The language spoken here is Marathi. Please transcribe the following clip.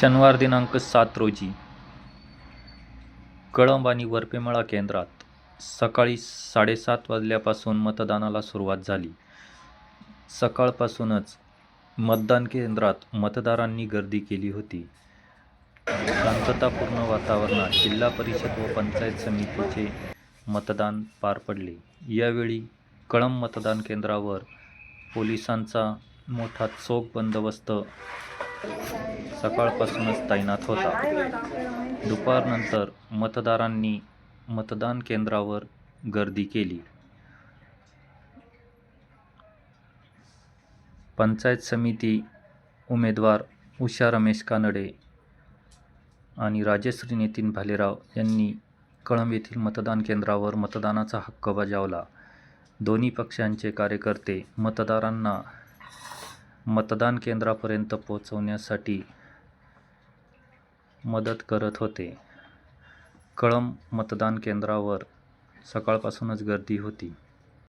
शनिवार दिनांक सात रोजी कळंब आणि वरपेमळा केंद्रात सकाळी साडेसात वाजल्यापासून मतदानाला सुरुवात झाली. सकाळपासूनच मतदान केंद्रात मतदारांनी गर्दी केली होती. शांततापूर्ण वातावरणात जिल्हा परिषद व पंचायत समितीचे मतदान पार पडले. यावेळी कळंब मतदान केंद्रावर पोलिसांचा मोठा चोख बंदोबस्त सकाळपासूनच तैनात होता. दुपारनंतर मतदारांनी मतदान केंद्रावर गर्दी केली. पंचायत समिती उमेदवार उषा रमेश कानडे आणि राजश्री नितीन भालेराव यांनी कळंब येथील मतदान केंद्रावर मतदानाचा हक्क बजावला. दोन्ही पक्षांचे कार्यकर्ते मतदारांना मतदान केंद्रापर्यंत पोहोचवण्यासाठी मदत करत होते. कळंब मतदान केंद्रावर सकाळपासूनच गर्दी होती.